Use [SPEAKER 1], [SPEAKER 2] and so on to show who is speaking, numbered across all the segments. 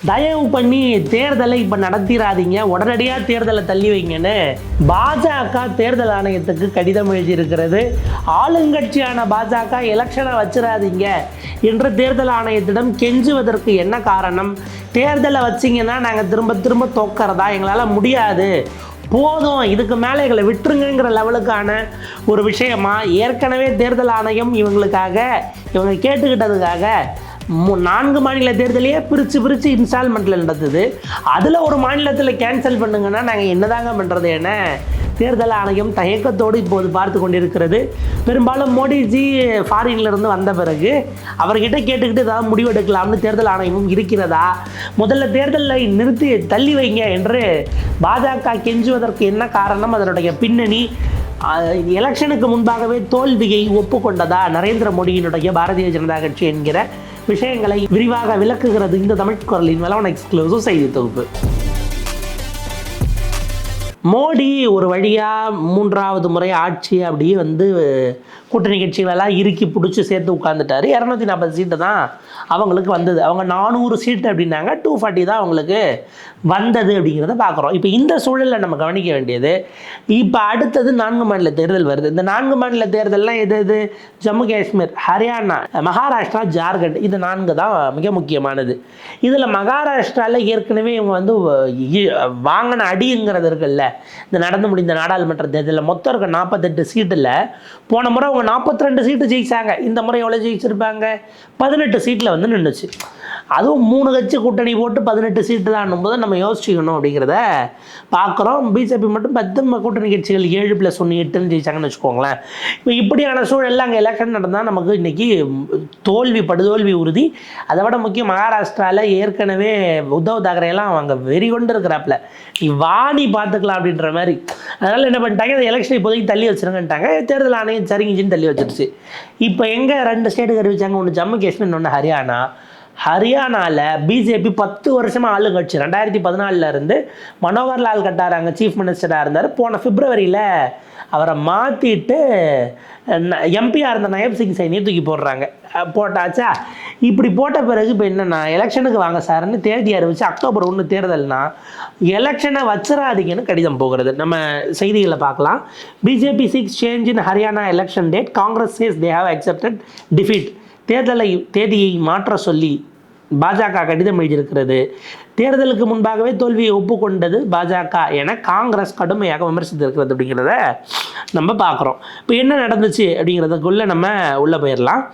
[SPEAKER 1] தயவு பண்ணி தேர்தலை இப்போ நடத்திடாதீங்க உடனடியாக தேர்தலை தள்ளி வைங்கன்னு பாஜக தேர்தல் ஆணையத்துக்கு கடிதம் எழுதியிருக்கிறது. ஆளுங்கட்சியான பாஜக எலெக்ஷனை வச்சிடாதீங்க என்று தேர்தல் ஆணையத்திடம் கெஞ்சுவதற்கு என்ன காரணம்? தேர்தலை வச்சிங்கன்னா நாங்கள் திரும்ப திரும்ப தோக்கறதா? எங்களால் முடியாது. போதும் இதுக்கு மேலே எங்களை விட்டுருங்கிற லெவலுக்கான ஒரு விஷயமா? ஏற்கனவே தேர்தல் ஆணையம் இவங்களுக்காக இவங்க கேட்டுக்கிட்டதுக்காக நான்கு மாநில தேர்தலையே பிரித்து பிரித்து இன்ஸ்டால்மெண்ட்டில் நடத்துது அதில் ஒரு மாநிலத்தில் கேன்சல் பண்ணுங்கன்னா நாங்கள் என்னதாங்க பண்ணுறது என தேர்தல் ஆணையம் தயக்கத்தோடு இப்போது பார்த்து கொண்டிருக்கிறது. பெரும்பாலும் மோடிஜி ஃபாரின்லேருந்து வந்த பிறகு அவர்கிட்ட கேட்டுக்கிட்டு ஏதாவது முடிவெடுக்கலாம்னு தேர்தல் ஆணையமும் இருக்கிறதா? முதல்ல தேர்தலை நிறுத்தி தள்ளி வைங்க என்று பாஜக கெஞ்சுவதற்கு என்ன காரணம்? அதனுடைய பின்னணி எலெக்ஷனுக்கு முன்பாகவே தோல்வியை ஒப்புக்கொண்டதா? நரேந்திர மோடியினுடைய பாரதிய ஜனதா கட்சி என்கிற விஷயங்களை விரிவாக விளக்குகிறது இந்த தமிழ் குரலின் வளவன் எக்ஸ்க்ளூசிவ் செய்தி தொகுப்பு. மோடி ஒரு வழியாக மூன்றாவது முறை ஆட்சி அப்படியே வந்து கூட்டணி கட்சிகளெல்லாம் இறுக்கி பிடிச்சி சேர்த்து உட்காந்துட்டார் இரநூத்தி நாற்பது சீட்டு தான் அவங்களுக்கு வந்தது. அவங்க நானூறு சீட்டு அப்படின்னாங்க டூ ஃபார்ட்டி தான் அவங்களுக்கு வந்தது அப்படிங்கிறத பார்க்குறோம். இப்போ இந்த சூழலில் நம்ம கவனிக்க வேண்டியது இப்போ அடுத்தது நான்கு மாநில தேர்தல் வருது. இந்த நான்கு மாநில தேர்தல்லாம் எது எது? ஜம்மு காஷ்மீர் ஹரியானா மகாராஷ்டிரா ஜார்க்கண்ட். இது நான்கு தான் மிக முக்கியமானது. இதில் மகாராஷ்டிராவில் ஏற்கனவே இவங்க வந்து வாங்கின அடிங்கிறது இருக்குல்ல இந்த நடந்து முடிந்த நாடாளுமன்ற தேர்தலில் மொத்தம் இருக்க நாற்பத்தெட்டு சீட்டில் போன முறை அவங்க நாற்பத்தி ரெண்டு சீட்டு ஜெயிச்சாங்க. இந்த முறை எவ்வளோ ஜெயிச்சிருப்பாங்க? பதினெட்டு சீட்டில் வந்து நின்றுச்சு அதுவும் மூணு கட்சி கூட்டணி போட்டு பதினெட்டு சீட்டு தான் போது நம்ம யோசிச்சுக்கணும் அப்படிங்கிறத பார்க்குறோம். பிஜேபி மட்டும் பத்து கூட்டணி கட்சிகள் ஏழு ப்ளஸ் ஒன்று எட்டுன்னு ஜெயிச்சாங்கன்னு வச்சுக்கோங்களேன். இப்போ இப்படியான சூழலில் அங்கே எலெக்ஷன் நடந்தால் நமக்கு இன்றைக்கி தோல்வி படுதோல்வி உறுதி. அதை விட முக்கியம் மகாராஷ்டிராவில் ஏற்கனவே உத்தவ் தாக்கரேலாம் அவங்க வெறி கொண்டு இருக்கிறாப்புல நீ வாணி பார்த்துக்கலாம் அப்படின்ற மாதிரி. அதனால் என்ன பண்ணிட்டாங்க இந்த எலெக்ஷன் இப்போதைக்கு தள்ளி வச்சிருங்கன்ட்டாங்க. தேர்தல் ஆணையம் சரிங்கச்சின்னு தள்ளி வச்சிருச்சு. இப்போ எங்கே ரெண்டு ஸ்டேட்டுக்கு அறிவிச்சாங்க ஒன்று ஜம்மு காஷ்மீர் ஒன்று ஹரியானா. ஹரியானாவில் பிஜேபி பத்து வருஷமாக ஆளுங்கட்சி ரெண்டாயிரத்தி பதினாலில் இருந்து மனோகர் லால் கட்டார் அங்கே சீஃப் மினிஸ்டராக இருந்தார். போன பிப்ரவரியில் அவரை மாற்றிட்டு எம்பியாக இருந்த நயப் சிங் சைனியை தூக்கி போடுறாங்க. போட்டாச்சா? இப்படி போட்ட பிறகு இப்போ என்னென்னா எலெக்ஷனுக்கு வாங்க சார்னு தேதி அறிவிச்சு அக்டோபர் ஒன்று தேர்தல்னா எலெக்ஷனை வச்சிடாதீங்கன்னு கடிதம் போகிறது. நம்ம செய்திகளை பார்க்கலாம். BJP six change in Haryana election date Congress says they have accepted defeat தேர்தலை தேதியை மாற்ற சொல்லி பாஜக கடிதம் எழுதியிருக்கிறது. தேர்தலுக்கு முன்பாகவே தோல்வியை ஒப்புக்கொண்டது பாஜக என காங்கிரஸ் கடுமையாக விமர்சித்திருக்கிறது அப்படிங்கிறத நம்ம பார்க்குறோம். இப்போ என்ன நடந்துச்சு அப்படிங்கிறதுக்குள்ளே நம்ம உள்ளே போயிடலாம்.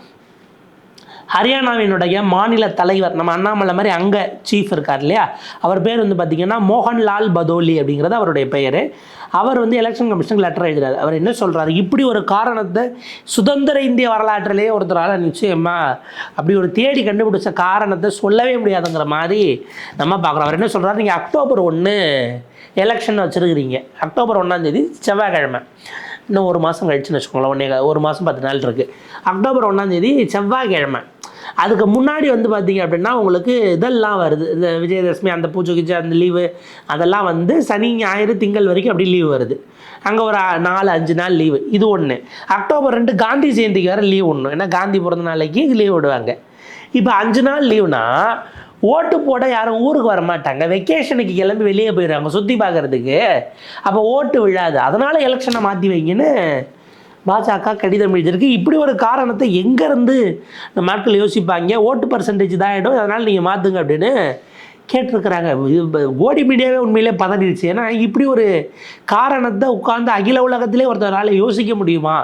[SPEAKER 1] ஹரியானாவினுடைய மாநில தலைவர் நம்ம அண்ணாமலை மாதிரி அங்கே சீஃப் இருக்கார் இல்லையா? அவர் பேர் வந்து பார்த்திங்கன்னா மோகன்லால் பதோலி அப்படிங்கிறது அவருடைய பெயர். அவர் வந்து எலெக்ஷன் கமிஷனுக்கு லெட்டர் எழுதுறாரு. அவர் என்ன சொல்கிறாரு இப்படி ஒரு காரணத்தை சுதந்திர இந்திய வரலாற்றிலேயே ஒருத்தரால் நிச்சயமாக அப்படி ஒரு தேடி கண்டுபிடிச்ச காரணத்தை சொல்லவே முடியாதுங்கிற மாதிரி நம்ம பார்க்குறோம். அவர் என்ன சொல்கிறார் நீங்கள் அக்டோபர் ஒன்று எலெக்ஷன் வச்சுருக்கிறீங்க. அக்டோபர் ஒன்றாந்தேதி செவ்வாய்க்கிழமை. இன்னும் ஒரு மாதம் கழிச்சுன்னு வச்சுக்கோங்களேன். ஒன்றே ஒரு மாதம் பத்து நாள் இருக்குது அக்டோபர் ஒன்றாந்தேதி செவ்வாய்க்கிழமை. அதுக்கு முன்னாடி வந்து பார்த்தீங்க அப்படின்னா உங்களுக்கு இதெல்லாம் வருது. இந்த விஜயதசமி அந்த பூஜை கிஜை அந்த லீவு அதெல்லாம் வந்து சனி ஞாயிறு திங்கள் வரைக்கும் அப்படி லீவு வருது. அங்கே ஒரு நாலு அஞ்சு நாள் லீவு இது ஒன்று அக்டோபர் ரெண்டு காந்தி ஜெயந்திக்கு வேறு லீவ் ஒன்று ஏன்னா காந்தி பிறந்த நாளைக்கு லீவ் விடுவாங்க. இப்போ அஞ்சு நாள் லீவுனா ஓட்டு போட யாரும் ஊருக்கு வர மாட்டாங்க. வெக்கேஷனுக்கு கிளம்பி வெளியே போயிடுவாங்க சுற்றி பார்க்குறதுக்கு அப்போ ஓட்டு விழாது. அதனால் எலெக்ஷனை மாற்றி வைங்கன்னு பாஜக கடிதம் எழுதியிருக்கு. இப்படி ஒரு காரணத்தை எங்கேருந்து இந்த யோசிப்பாங்க? ஓட்டு பர்சன்டேஜ் தான் ஆகிடும் அதனால் நீங்கள் மாற்றுங்க அப்படின்னு கேட்டிருக்கிறாங்க. இது கோடி மீடியாவே உண்மையிலே பதறிடுச்சு. ஏன்னா இப்படி ஒரு காரணத்தை உட்கார்ந்து அகில உலகத்திலே ஒருத்தரால் யோசிக்க முடியுமா?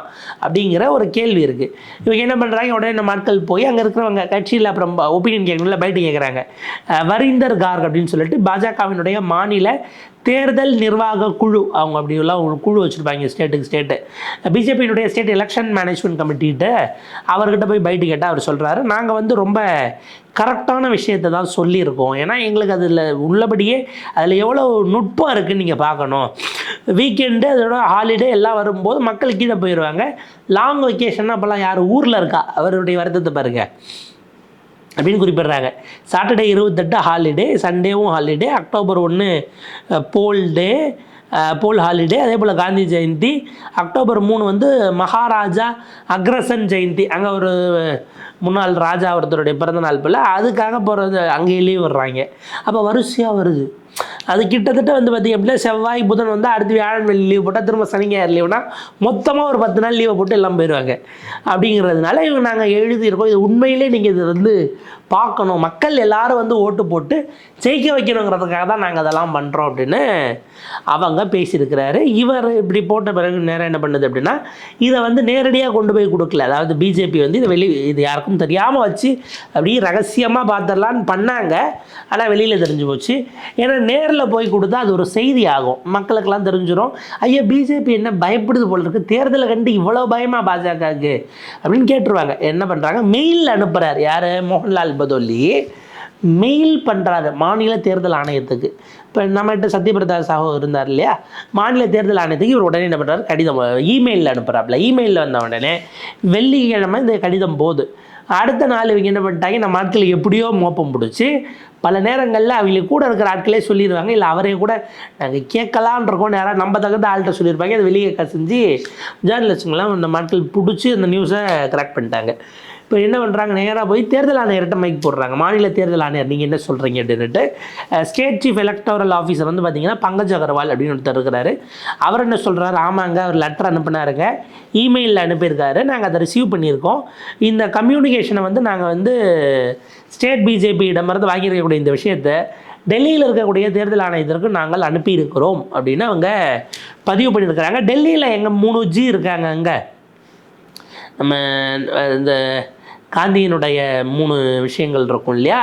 [SPEAKER 1] அப்படிங்கிற ஒரு கேள்வி இருக்குது இவங்க என்ன பண்ணுறாங்க உடனே நம்ம ஆட்கள் போய் அங்கே இருக்கிறவங்க கட்சியில் அப்புறம் ஒப்பீனியன் கேட்கணும்ல பயிட்டு கேட்குறாங்க. வரிந்தர் கார்க் அப்படின்னு சொல்லிட்டு பாஜகவினுடைய மாநில தேர்தல் நிர்வாக குழு. அவங்க அப்படி உள்ள ஒரு குழு வச்சுருப்பாங்க ஸ்டேட்டுக்கு ஸ்டேட்டு பிஜேபியினுடைய ஸ்டேட் எலெக்ஷன் மேனேஜ்மெண்ட் கமிட்டிகிட்ட அவர்கிட்ட போய் பைட்டு கேட்டால் அவர் சொல்கிறாரு நாங்கள் வந்து ரொம்ப கரெக்டான விஷயத்தை தான் சொல்லியிருக்கோம். ஏன்னா எங்களுக்கு அதில் உள்ளபடியே அதில் எவ்வளோ நுட்பம் இருக்குதுன்னு நீங்கள் பார்க்கணும். வீக்கெண்டு அதோட ஹாலிடே எல்லாம் வரும்போது மக்கள் கீழே போயிடுவாங்க லாங் வெக்கேஷன் அப்போல்லாம் யார் ஊரில் இருக்கா? அவருடைய வருத்தத்தை பாருங்கள் அப்படின்னு குறிப்பிடுறாங்க. சாட்டர்டே இருபத்தெட்டு ஹாலிடே சண்டேவும் ஹாலிடே அக்டோபர் ஒன்று போல் டே போல் ஹாலிடே அதே போல் காந்தி ஜெயந்தி. அக்டோபர் மூணு வந்து மகாராஜா அக்ரசன் ஜெயந்தி. அங்கே ஒரு முன்னாள் ராஜா ஒருத்தருடைய பிறந்தநாள் போல். அதுக்காக போகிறது அங்கேயே லீவ் விடுறாங்க. அப்போ வரிசையாக வருது. அது கிட்டத்தட்ட வந்து பார்த்திங்க அப்படின்னா செவ்வாய் புதன் வந்து அடுத்து வியாழன் வெள்ளி லீவ் போட்டால் திரும்ப சனி ஞாயிறு லீவுனா மொத்தமாக ஒரு பத்து நாள் லீவை போட்டு எல்லாம் போயிடுவாங்க அப்படிங்கிறதுனால இவங்க நாங்கள் எழுதியிருக்கோம். இது உண்மையிலே நீங்கள் இது வந்து பார்க்கணும். மக்கள் எல்லாரும் வந்து ஓட்டு போட்டு ஜெயிக்க வைக்கணுங்கிறதுக்காக தான் நாங்கள் அதெல்லாம் பண்ணுறோம் அப்படின்னு அவங்க பேசியிருக்கிறாரு. இவர் இப்படி போட்ட பிறகு நேரம் என்ன பண்ணுது அப்படின்னா இதை வந்து நேரடியாக கொண்டு போய் கொடுக்கல. அதாவது பிஜேபி வந்து இதை வெளி இது யாருக்கும் தெரியாமல் வச்சு அப்படியே ரகசியமாக பார்த்துடலான்னு பண்ணாங்க. ஆனால் வெளியில் தெரிஞ்சு போச்சு. ஏன்னா நேரில் போய் கொடுத்தா அது ஒரு செய்தி ஆகும் மக்களுக்கெல்லாம் தெரிஞ்சிடும் ஐயா பிஜேபி என்ன பயப்படுது போல இருக்குது தேர்தலை கண்டு இவ்வளோ பயமா பாஜகவுக்கு அப்படின்னு கேட்டுருவாங்க. என்ன பண்ணுறாங்க மெயில் அனுப்புகிறார் யார்? மோகன்லால் பதோலி. மெயில் பண்ணுறாரு மாநில தேர்தல் ஆணையத்துக்கு. இப்போ நம்மகிட்ட சத்யபிரதா சாஹூ இருந்தார் இல்லையா? மாநில தேர்தல் ஆணையத்துக்கு இவர் உடனே என்ன பண்ணுறாரு கடிதம் இமெயிலில் அனுப்புகிறாப்புல இமெயிலில் வந்த உடனே வெள்ளிக்கிழமை இந்த கடிதம் போகுது. அடுத்த நாள் இவங்க என்ன பண்ணிட்டாங்க இந்த ஆட்கள் எப்படியோ மோப்பம் பிடிச்சி பல நேரங்களில் அவங்களுக்கு கூட இருக்கிற ஆட்களே சொல்லிடுவாங்க. இல்லை அவரே கூட நாங்கள் கேட்கலான் இருக்கோம் நேராக நம்ம தகுந்த ஆள்கிட்ட சொல்லியிருப்பாங்க. அதை வெளியே கசிஞ்சு ஜேர்னலிஸ்ட்டுங்களாம் இந்த ஆட்கள் பிடிச்சி அந்த நியூஸை கரெக்ட் பண்ணிட்டாங்க. இப்போ என்ன பண்ணுறாங்க நேராக போய் தேர்தல் ஆணையர்கிட்ட மைக் போடுறாங்க. மாநில தேர்தல் ஆணையர் நீங்கள் என்ன சொல்கிறீங்க அப்படின்ட்டு ஸ்டேட் சீஃப் எலக்டோரல் ஆஃபீஸர் வந்து பார்த்தீங்கன்னா பங்கஜ் அகர்வால் அப்படின்னு ஒருத்தர் இருக்கிறாரு. அவர் என்ன சொல்கிறாரு ஆமாங்க அவர் லெட்டர் அனுப்புனாருங்க. இமெயிலில் அனுப்பியிருக்காரு. நாங்கள் அதை ரிசீவ் பண்ணியிருக்கோம். இந்த கம்யூனிகேஷனை வந்து நாங்கள் வந்து ஸ்டேட் பிஜேபியிடமிருந்து வாங்கியிருக்கக்கூடிய இந்த விஷயத்தை டெல்லியில் இருக்கக்கூடிய தேர்தல் ஆணையத்திற்கு நாங்கள் அனுப்பியிருக்கிறோம் அப்படின்னு அவங்க பதிவு பண்ணியிருக்கிறாங்க. டெல்லியில் எங்கள் மூணு ஜி இருக்காங்க அங்கே. நம்ம இந்த காந்தியினுடைய மூணு விஷயங்கள் இருக்கும் இல்லையா?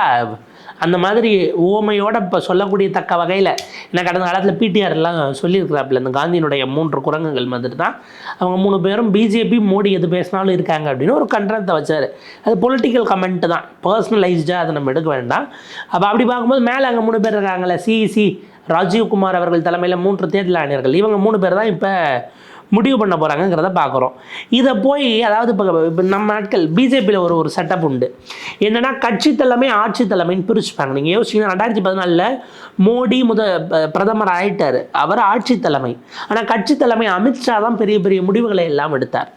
[SPEAKER 1] அந்த மாதிரி ஓமையோட இப்போ சொல்லக்கூடிய தக்க வகையில் ஏன்னா கடந்த காலத்தில் பிடிஆர் எல்லாம் சொல்லியிருக்கிறாப்புல இந்த காந்தியினுடைய மூன்று குரங்குகள் மாதிரி தான். அவங்க மூணு பேரும் பிஜேபி மோடி எது பேசினாலும் இருக்காங்க அப்படின்னு ஒரு கண்டனத்தை வச்சார். அது பொலிட்டிக்கல் கமெண்ட் தான். பர்சனலைஸ்டாக அதை நம்ம எடுக்க வேண்டாம். அப்போ அப்படி பார்க்கும்போது மேலே அங்கே மூணு பேர் இருக்காங்களே சிஇசி ராஜீவ்குமார் அவர்கள் தலைமையில் மூன்று தேர்தல் ஆணையர்கள். இவங்க மூணு பேர் தான் இப்போ முடிவு பண்ண போகிறாங்கங்கிறத பார்க்குறோம். இதை போய் அதாவது இப்போ இப்போ நம்ம நாட்கள் பிஜேபியில் ஒரு ஒரு செட்டப் உண்டு. என்னென்னா கட்சி தலைமை ஆட்சி தலைமைன்னு பிரிச்சுப்பாங்க நீங்கள் யோசிச்சிங்கன்னா ரெண்டாயிரத்தி பதினாலில் மோடி முத ப- பிரதமர் ஆயிட்டார். அவர் ஆட்சி தலைமை. ஆனால் கட்சி தலைமை அமித்ஷா தான் பெரிய பெரிய முடிவுகளை எல்லாம் எடுத்தார்.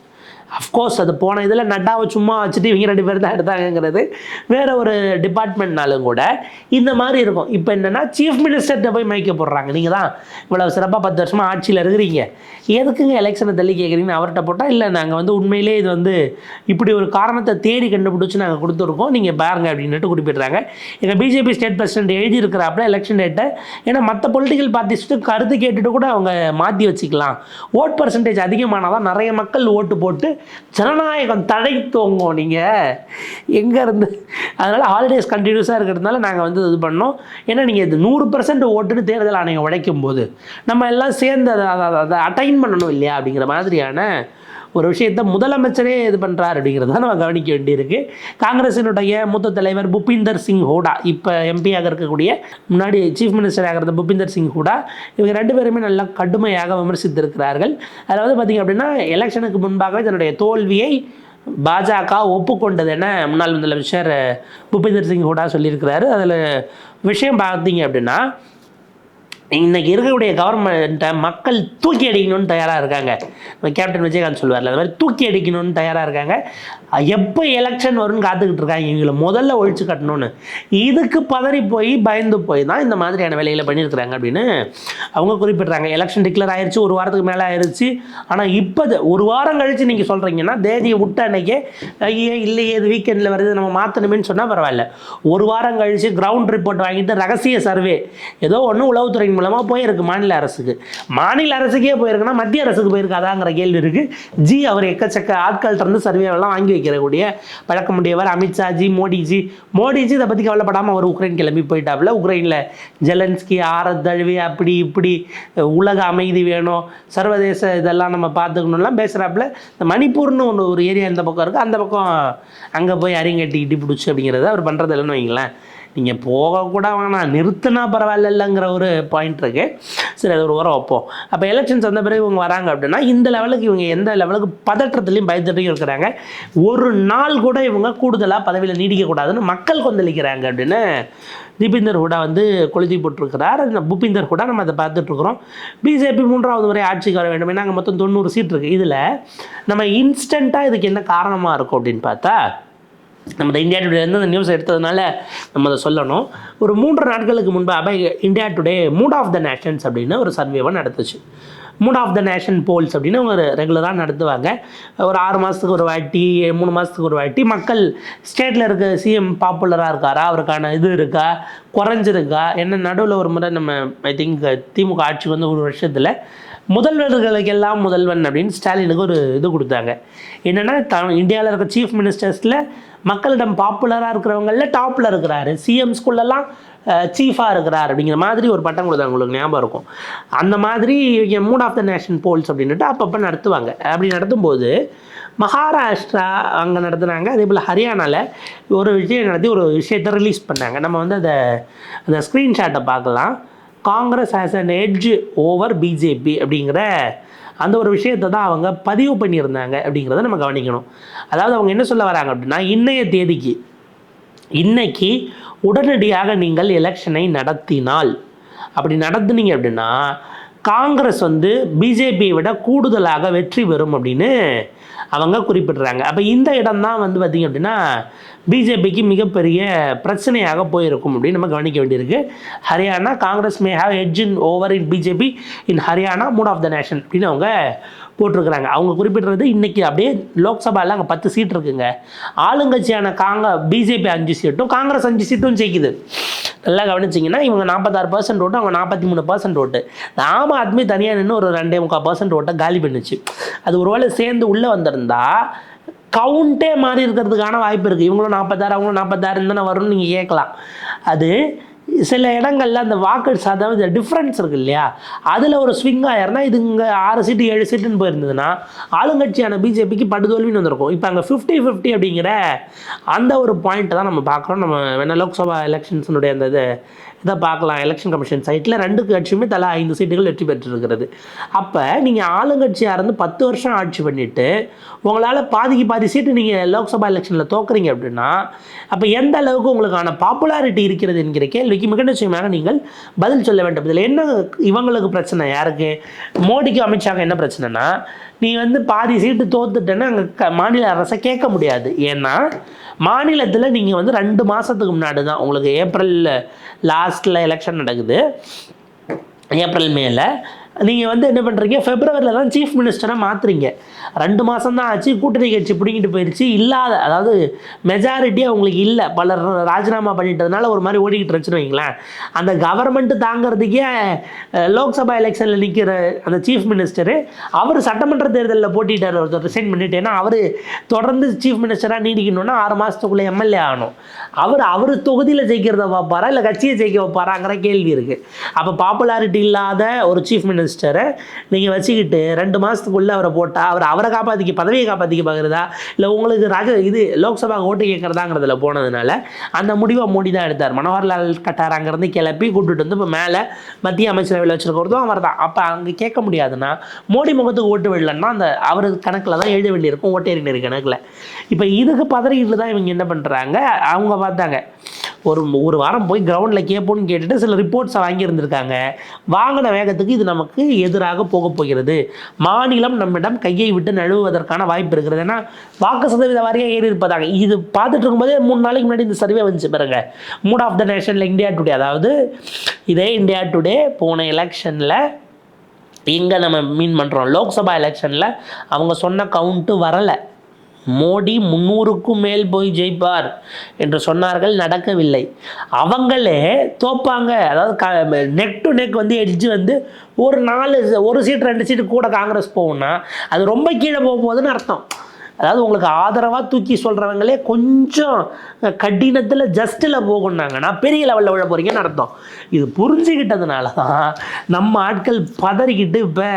[SPEAKER 1] அஃப்கோர்ஸ் அது போன இதில் நட்டாவை சும்மா வச்சுட்டு இவங்க ரெண்டு பேர் தான் எடுத்தாங்கங்கிறது வேற ஒரு டிபார்ட்மெண்ட்னாலும் கூட இந்த மாதிரி இருக்கும். இப்போ என்னென்னா சீஃப் மினிஸ்டர்கிட்ட போய் மயக்க போடுறாங்க. நீங்கள் தான் இவ்வளோ சிறப்பாக பத்து வருஷமாக ஆட்சியில் இருக்கிறீங்க. எதுக்குங்க எலெக்ஷனை தள்ளி கேட்குறீங்கன்னு அவர்கிட்ட போட்டால் இல்லை நாங்கள் வந்து உண்மையிலே இது வந்து இப்படி ஒரு காரணத்தை தேடி கண்டுபிடிச்சி நாங்கள் கொடுத்துருக்கோம். நீங்கள் பாருங்க அப்படின்ட்டு குறிப்பிட்றாங்க. எங்கள் பிஜேபி ஸ்டேட் பிரசிடென்ட் எழுதியிருக்கிறாப்புல எலெக்ஷன் டேட்டை ஏன்னா மற்ற பொலிட்டிக்கல் பார்ட்டிஸ்ட்டு கருத்து கேட்டுட்டு கூட அவங்க மாற்றி வச்சுக்கலாம். ஓட் பர்சன்டேஜ் அதிகமானால் தான் நிறைய மக்கள் ஓட்டு போட்டு ஜனநாயகம் தழைத்தோங்க நீங்கள் எங்கே இருந்து? அதனால் ஹாலிடேஸ் கண்டினியூஸாக இருக்கிறதுனால நாங்கள் வந்து இது பண்ணோம். ஏன்னா நீங்கள் இது நூறு பர்சன்ட் ஓட்டுன்னு தேர்தல் ஆணையம் உழைக்கும் போது நம்ம எல்லாம் சேர்ந்து அதை அதை அதை அட்டைன் பண்ணணும் இல்லையா அப்படிங்கிற மாதிரியான ஒரு விஷயத்தை முதலமைச்சரே இது பண்ணுறாரு அப்படிங்கிறத நம்ம கவனிக்க வேண்டியிருக்கு. காங்கிரசினுடைய மூத்த தலைவர் புபிந்தர் சிங் ஹூடா இப்போ எம்பியாக இருக்கக்கூடிய முன்னாடி சீஃப் மினிஸ்டராக இருந்த புபிந்தர் சிங் ஹூடா இவங்க ரெண்டு பேருமே நல்லா கடுமையாக விமர்சித்திருக்கிறார்கள். அதாவது பார்த்திங்க அப்படின்னா எலெக்ஷனுக்கு முன்பாகவே தன்னுடைய தோல்வியை பாஜக ஒப்புக்கொண்டது என முன்னாள் முதலமைச்சர் பூபேந்தர் சிங் ஹூடா சொல்லியிருக்கிறாரு. அதில் விஷயம் பார்த்தீங்க அப்படின்னா இன்னைக்கு இருக்கக்கூடிய கவர்மெண்ட்டை மக்கள் தூக்கி அடிக்கணும்னு தயாராக இருக்காங்க. கேப்டன் விஜயகாந்த் சொல்லுவார்ல அது மாதிரி தூக்கி அடிக்கணும்னு தயாராக இருக்காங்க. எப்போ எலெக்ஷன் வரும்னு காத்துக்கிட்டு இருக்காங்க இவங்களை முதல்ல ஒழிச்சு கட்டணும்னு. இதுக்கு பதறி போய் பயந்து போய் தான் இந்த மாதிரியான வேலைகளை பண்ணியிருக்கிறாங்க அப்படின்னு அவங்க குறிப்பிட்றாங்க. எலெக்ஷன் டிக்ளேர் ஆயிடுச்சு ஒரு வாரத்துக்கு மேலே ஆயிடுச்சு ஆனால் இப்போ ஒரு வாரம் கழித்து நீங்கள் சொல்கிறீங்கன்னா தேதியை விட்ட அன்னைக்கே ஐயோ இல்லையே இது வீக்கெண்டில் வருது நம்ம மாற்றணுமேன்னு சொன்னால் பரவாயில்ல. ஒரு வாரம் கழித்து கிரவுண்ட் ரிப்போர்ட் வாங்கிட்டு ரகசிய சர்வே ஏதோ ஒன்று உளவுத்துறை மூலமாக போயிருக்கு மாநில அரசுக்கு. மாநில அரசுக்கே போயிருக்குன்னா மத்திய அரசுக்கு போயிருக்காதாங்கிற கேள்வி இருக்குது ஜி அவர் எக்கச்சக்க ஆட்கள்கிட்ட இருந்து சர்வேவெல்லாம் வாங்கி கூடிய பழக்கம் உடையவர் அமித்ஷாஜி மோடிஜி. மோடிஜி இதை பற்றி கவலைப்படாமல் அவர் உக்ரைன் கிளம்பி போயிட்டாப்புல. உக்ரைனில் ஜெலன்ஸ்கி ஆரத்தழுவி அப்படி இப்படி உலக அமைதி வேணும் சர்வதேச இதெல்லாம் நம்ம பார்த்துக்கணும்லாம் பேசுகிறாப்புல இந்த மணிப்பூர்னு ஒன்று ஒரு ஏரியா இந்த பக்கம் இருக்குது அந்த பக்கம் அங்கே போய் அரிங்கட்டி இட்டி பிடிச்சி அப்படிங்கிறத அவர் பண்ணுறது இல்லைன்னு வைங்களேன். நீங்கள் போகக்கூட வேணாம் நிறுத்தினா பரவாயில்ல இல்லைங்கிற ஒரு பாயிண்ட் இருக்குது சரி அது ஒரு உரம் வைப்போம். அப்போ எலெக்ஷன்ஸ் வந்த பிறகு இவங்க வராங்க அப்படின்னா இந்த லெவலுக்கு இவங்க எந்த லெவலுக்கு பதற்றத்துலையும் பயத்துலையும் இருக்கிறாங்க. ஒரு நாள் கூட இவங்க கூடுதலாக பதவியில் நீடிக்கக்கூடாதுன்னு மக்கள் கொந்தளிக்கிறாங்க அப்படின்னு தீபிந்தர் ஹூடா வந்து கொளுத்தி போட்டிருக்கிறார். இந்த பூபிந்தர் ஹூடா நம்ம அதை பார்த்துட்ருக்குறோம் பிஜேபி மூன்றாவது முறை ஆட்சிக்கு வர வேண்டும் ஏன்னா அங்கே மொத்தம் தொண்ணூறு சீட் இருக்குது இதில் நம்ம இன்ஸ்டண்ட்டாக இதுக்கு என்ன காரணமாக இருக்கும் அப்படின்னு பார்த்தா நம்ம இந்தியா டுடேலேருந்து அந்த நியூஸ் எடுத்ததுனால நம்ம அதை சொல்லணும். ஒரு மூன்று நாட்களுக்கு முன்பாக India today mood of the nations அப்படின்னு ஒரு சர்வேவை நடத்துச்சு. Mood of the nation polls அப்படின்னு அவங்க ரெகுலராக நடத்துவாங்க. ஒரு ஆறு மாதத்துக்கு ஒரு வாட்டி மூணு மாதத்துக்கு ஒரு வாட்டி மக்கள் ஸ்டேட்டில் இருக்க சிஎம் பாப்புலராக இருக்காரா? அவருக்கான இது இருக்கா? குறைஞ்சிருக்கா? என்ன நடுவில் ஒரு முறை நம்ம ஐ திங்க் திமுக ஆட்சிக்கு வந்து ஒரு வருஷத்தில் முதல்வர்களுக்கெல்லாம் முதல்வன் அப்படின்னு ஸ்டாலினுக்கு ஒரு இது கொடுத்தாங்க. என்னென்னா த இந்தியாவில் இருக்க சீஃப் மினிஸ்டர்ஸில் மக்களிடம் பாப்புலராக இருக்கிறவங்களில் டாப்பில் இருக்கிறாரு. சிஎம் ஸ்கூல்லலாம் சீஃபாக இருக்கிறார் அப்படிங்கிற மாதிரி ஒரு பட்டம் கொடுத்தாங்க. உங்களுக்கு ஞாபகம் இருக்கும். அந்த மாதிரி mood of the nation polls அப்படின்ட்டு அப்பப்போ நடத்துவாங்க. அப்படி நடத்தும்போது மகாராஷ்டிரா அங்கே நடத்துனாங்க. அதே போல் ஹரியானாவில் ஒரு விஷயம் நடத்தி ஒரு விஷயத்தை ரிலீஸ் பண்ணாங்க. நம்ம வந்து அதை அந்த ஸ்க்ரீன்ஷாட்டை பார்க்கலாம். Congress has an edge over BJP அப்படிங்கிற அந்த ஒரு விஷயத்தை தான் அவங்க பதிவு பண்ணியிருந்தாங்க அப்படிங்கிறத நம்ம கவனிக்கணும். அதாவது அவங்க என்ன சொல்ல வராங்க அப்படின்னா இன்றைய தேதிக்கு இன்னைக்கு உடனடியாக நீங்கள் எலெக்ஷனை நடத்தினால் அப்படி நடத்துனீங்க அப்படின்னா காங்கிரஸ் வந்து பிஜேபியை விட கூடுதலாக வெற்றி பெறும் அப்படின்னு அவங்க குறிப்பிடுறாங்க. அப்போ இந்த இடம் தான் வந்து பார்த்திங்க அப்படின்னா பிஜேபிக்கு மிகப்பெரிய பிரச்சனையாக போயிருக்கும் அப்படின்னு நம்ம கவனிக்க வேண்டியிருக்கு. Haryana Congress may have edge in over in BJP in Haryana mood of the nation அப்படின்னு அவங்க போட்டிருக்கிறாங்க. அவங்க குறிப்பிடுறது இன்றைக்கி அப்படியே லோக்சபாவில் அங்கே பத்து சீட் இருக்குங்க. ஆளுங்கட்சியான காங்க பிஜேபி அஞ்சு சீட்டும் காங்கிரஸ் அஞ்சு சீட்டும் ஜெயிக்குது. நல்லா கவனிச்சிங்கன்னா இவங்க நாற்பத்தாறு பர்சன்ட் ஓட்டு அவங்க நாற்பத்தி மூணு பர்சன்ட் ஓட்டு. ஆம் ஆத்மி தனியாக நின்று ஒரு ரெண்டே முக்கால் பர்சன்ட் ஓட்டை காலி பண்ணுச்சு. அது ஒருவேளை சேர்ந்து உள்ளே வந்திருந்தால் கவுண்டே மாறி இருக்கிறதுக்கான வாய்ப்பு இருக்குது இவங்களும் நாற்பத்தாறு அவங்களும் நாற்பத்தாறு தானே வரும்னு நீங்கள் கேட்கலாம். அது சில இடங்களில் அந்த வாக்கு அதாவது டிஃப்ரென்ஸ் இருக்கு இல்லையா? அதில் ஒரு ஸ்விங் ஆயிருந்தா இது இங்கே ஆறு சீட்டு ஏழு சீட்டுன்னு போயிருந்ததுன்னா ஆளுங்கட்சியான பிஜேபிக்கு படுதோல்வின்னு வந்திருக்கும். இப்போ அங்கே ஃபிஃப்டி ஃபிஃப்டி அப்படிங்கிற அந்த ஒரு பாயிண்ட்டை தான் நம்ம பார்க்குறோம் நம்ம வேணால் லோக்சபா எலெக்ஷன்ஸினுடைய அந்த இது இதை பார்க்கலாம். எலெக்ஷன் கமிஷன் சைட்டில் ரெண்டு கட்சியுமே தலா ஐந்து சீட்டுகள் வெற்றி பெற்றிருக்கிறது. அப்போ நீங்கள் ஆளுங்கட்சியாக இருந்து பத்து வருஷம் ஆட்சி பண்ணிவிட்டு உங்களால் பாதிக்கு பாதி சீட்டு நீங்கள் லோக்சபா எலெக்ஷனில் தோக்குறீங்க அப்படின்னா அப்போ எந்த அளவுக்கு உங்களுக்கான பாப்புலாரிட்டி இருக்கிறது என்கிற கேள்விக்கு மிக நிச்சயமாக நீங்கள் பதில் சொல்ல வேண்டும். இதில் என்ன இவங்களுக்கு பிரச்சனை? யாருக்கு? மோடிக்கு அமித்ஷாக்கு என்ன பிரச்சனைனா நீ வந்து பாதி சீட்டு தோத்துட்டேன்னா அங்கே க மாநில அரசை கேட்க முடியாது. ஏன்னா மாநிலத்தில் நீங்கள் வந்து ரெண்டு மாதத்துக்கு முன்னாடி தான் உங்களுக்கு ஏப்ரலில் லாஸ்ட் லாஸ்ட்டில் எலெக்ஷன் நடக்குது. ஏப்ரல் மேல. நீங்கள் வந்து என்ன பண்ணுறீங்க ஃபெப்ரவரியில் தான் சீஃப் மினிஸ்டராக மாற்றுறீங்க ரெண்டு மாதம் தான் ஆச்சு. கூட்டணி கட்சி பிடிங்கிட்டு போயிடுச்சு இல்லாத அதாவது மெஜாரிட்டி அவங்களுக்கு இல்லை. பலர் ராஜினாமா பண்ணிட்டதுனால ஒரு மாதிரி ஓடிக்கிட்டு இருந்துச்சுன்னு வைங்களேன். அந்த கவர்மெண்ட்டு தாங்கிறதுக்கே லோக்சபா எலெக்ஷனில் நிற்கிற அந்த சீஃப் மினிஸ்டரு அவர் சட்டமன்ற தேர்தலில் போட்டிட்டார். ஒருத்தர் ரிசைன் பண்ணிட்டு. ஏன்னா அவர் தொடர்ந்து சீஃப் மினிஸ்டராக நீடிக்கணும்னா ஆறு மாதத்துக்குள்ளே எம்எல்ஏ ஆகணும். அவர் அவர் தொகுதியில் ஜெயிக்கிறத பார்ப்பாரா இல்லை கட்சியை ஜெயிக்க வைப்பாராங்கிற கேள்வி இருக்குது அப்போ பாப்புலாரிட்டி இல்லாத ஒரு சீஃப் மினிஸ்டர் நீங்கள் வச்சுக்கிட்டு ரெண்டு மாதத்துக்குள்ளே அவரை போட்டால் அவர் அவரை காப்பாற்றிக்க பதவியை காப்பாற்றிக்க பார்க்குறதா இல்லை உங்களுக்கு ராஜ இது லோக்சபா ஓட்டு கேட்குறதாங்கிறதுல போனதுனால அந்த முடிவை மோடி தான் எடுத்தார். மனோகர்லால் கட்டார் அங்கேருந்து கிளப்பி கூப்பிட்டுட்டு வந்து இப்போ மேலே மத்திய அமைச்சரவையில் வச்சுருக்கிறதும் அவர் தான் அப்போ அங்கே கேட்க முடியாதுன்னா மோடி முகத்துக்கு ஓட்டு விடலன்னா அந்த அவர் கணக்கில் தான் எழுத வேண்டியிருக்கும் ஓட்டேறினர் கணக்கில். இப்போ இதுக்கு பதறிக்கிட்டு தான் இவங்க என்ன பண்ணுறாங்க அவங்க பார்த்தாங்க ஒரு ஒரு வாரம் போய் கிரவுண்டில் கேட்போன்னு கேட்டுட்டு சில ரிப்போர்ட்ஸை வாங்கியிருந்திருக்காங்க. வாங்கின வேகத்துக்கு இது நமக்கு எதிராக போக போகிறது. மாநிலம் நம்மிடம் கையை விட்டு நழுவுவதற்கான வாய்ப்பு இருக்கிறது. ஏன்னா வாக்கு சதவீத வாரியாக ஏறி இருப்பதாக. இது பார்த்துட்டு இருக்கும்போதே மூணு நாளைக்கு முன்னாடி இந்த சர்வே வந்துச்சு பாருங்க. மூட் ஆஃப் த நேஷனில் இந்தியா டுடே அதாவது இதே இந்தியா டுடே போன எலெக்ஷனில் இங்கே நம்ம மீன் பண்ணுறோம் லோக்சபா எலெக்ஷனில் அவங்க சொன்ன கவுண்ட்டு வரலை. மோடி முந்நூறுக்கும் மேல் போய் ஜெயிப்பார் என்று சொன்னார்கள் நடக்கவில்லை. அவங்களே தோப்பாங்க. அதாவது க நெக் டு நெக் வந்து எடிச்சு வந்து ஒரு நாலு ஒரு சீட் ரெண்டு சீட்டு கூட காங்கிரஸ் போகும்னா அது ரொம்ப கீழே போகும்போதுன்னு அர்த்தம். அதாவது உங்களுக்கு ஆதரவாக தூக்கி சொல்கிறவங்களே கொஞ்சம் கடினத்தில் ஜஸ்ட்டில் போகணுன்னாங்கன்னா பெரிய லெவலில் விழ போகிறீங்கன்னு அர்த்தம். இது புரிஞ்சுக்கிட்டதுனால தான் நம்ம ஆட்கள் பதறிக்கிட்டு இப்போ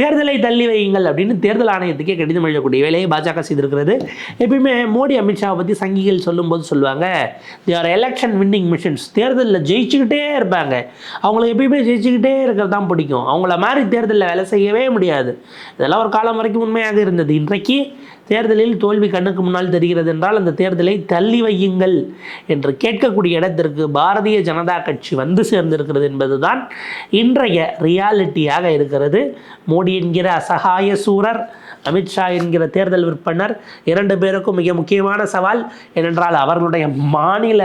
[SPEAKER 1] தேர்தலை தள்ளி வையுங்கள் அப்படின்னு தேர்தல் ஆணையத்துக்கே கடிதம் எழுதக்கூடிய வேலையை பாஜக செய்திருக்கிறது. எப்பயுமே மோடி அமித்ஷாவை பற்றி சங்கிகள் சொல்லும்போது சொல்லுவாங்க. தேர் எலெக்ஷன் வின்னிங் மிஷின்ஸ் தேர்தலில் ஜெயிச்சுக்கிட்டே இருப்பாங்க. அவங்களுக்கு எப்பயுமே ஜெயிச்சுக்கிட்டே இருக்கிறது தான் பிடிக்கும். அவங்கள மாதிரி தேர்தலில் வேலை செய்யவே முடியாது. இதெல்லாம் ஒரு காலம் வரைக்கும் உண்மையாக இருந்தது. இன்றைக்கு தேர்தலில் தோல்வி கண்ணுக்கு முன்னால் தெரிகிறது என்றால் அந்த தேர்தலை தள்ளி வையுங்கள் என்று கேட்கக்கூடிய இடத்திற்கு பாரதிய ஜனதா கட்சி வந்து சேர்ந்திருக்கிறது என்பதுதான் இன்றைய ரியாலிட்டியாக இருக்கிறது. மோடி என்கிற அசகாய சூரர் அமித்ஷா என்கிற தேர்தல் விற்பனர் இரண்டு பேருக்கும் மிக முக்கியமான சவால் ஏனென்றால் அவர்களுடைய மாநில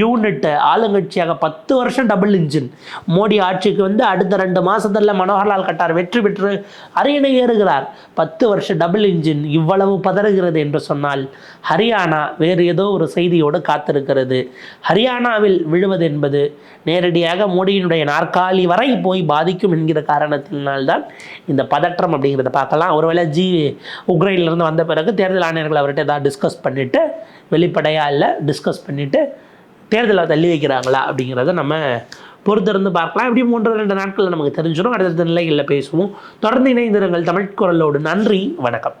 [SPEAKER 1] யூனிட் ஆளுங்கட்சியாக பத்து வருஷம் டபுள் இன்ஜின் மோடி ஆட்சிக்கு வந்து அடுத்த ரெண்டு மாதத்தில் மனோகர்லால் கட்டார் வெற்றி பெற்று அரியணை ஏறுகிறார். பத்து வருஷம் டபுள் இன்ஜின் இவ்வளவு பதறுகிறது என்று சொன்னால் ஹரியானா வேறு ஏதோ ஒரு செய்தியோடு காத்திருக்கிறது. ஹரியானாவில் விழுவது என்பது நேரடியாக மோடியினுடைய நாற்காலி வரை போய் பாதிக்கும் என்கிற காரணத்தினால்தான் இந்த பதற்றம் அப்படிங்கிறத பார்க்கலாம். ஒருவேளை ஜி உக்ரைன்லேருந்து வந்த பிறகு தேர்தல் ஆணையர்கள் அவர்கிட்ட ஏதாவது டிஸ்கஸ் பண்ணிவிட்டு வெளிப்படையாக இல்லை டிஸ்கஸ் பண்ணிவிட்டு தேர்தலை தள்ளி வைக்கிறாங்களா அப்படிங்கிறத நம்ம பொறுத்திருந்து பார்க்கலாம். இப்படி மூன்று ரெண்டு நாட்களில் நமக்கு தெரிஞ்சிடும் அடுத்தடுத்த நிலைகளில் பேசுவோம். தொடர்ந்து இணைந்திருங்கள் தமிழ் குரலோடு. நன்றி. வணக்கம்.